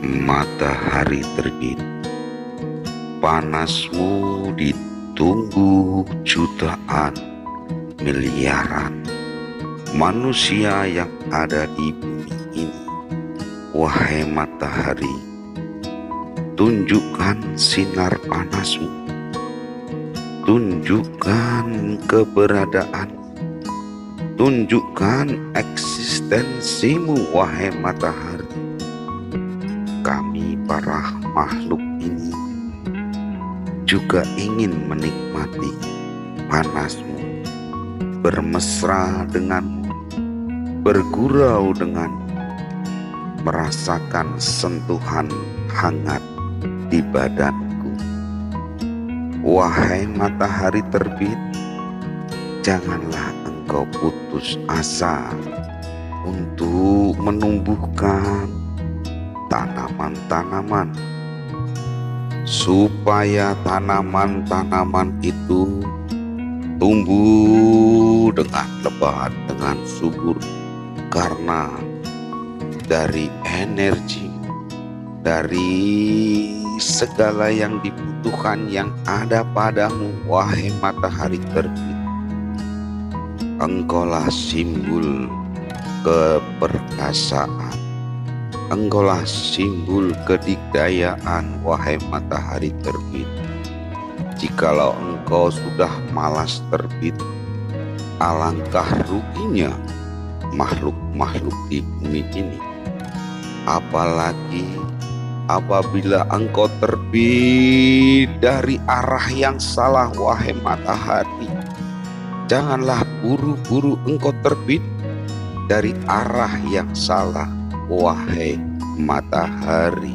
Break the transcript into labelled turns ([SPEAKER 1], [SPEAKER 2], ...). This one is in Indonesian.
[SPEAKER 1] matahari terbit. Panasmu ditunggu jutaan miliaran manusia yang ada di bumi ini. Wahai matahari, tunjukkan sinar panasmu. Tunjukkan keberadaan. Tunjukkan eksistensimu, wahai matahari kami para makhluk ini juga ingin menikmati panasmu, bermesra denganmu, bergurau dengan merasakan sentuhan hangat di badanku. Wahai matahari terbit, janganlah engkau putus asa untuk menumbuhkan tanaman-tanaman. Supaya tanaman-tanaman itu tumbuh dengan lebat, dengan subur. Karena dari energi dari segala yang dibutuhkan yang ada padamu wahai matahari terbit engkaulah simbol keperkasaan Engkaulah simbol kedikdayaan wahai matahari terbit. Jikalau engkau sudah malas terbit, alangkah ruginya makhluk-makhluk di bumi ini. Apalagi apabila engkau terbit dari arah yang salah wahai matahari. Janganlah buru-buru engkau terbit dari arah yang salah wahai matahari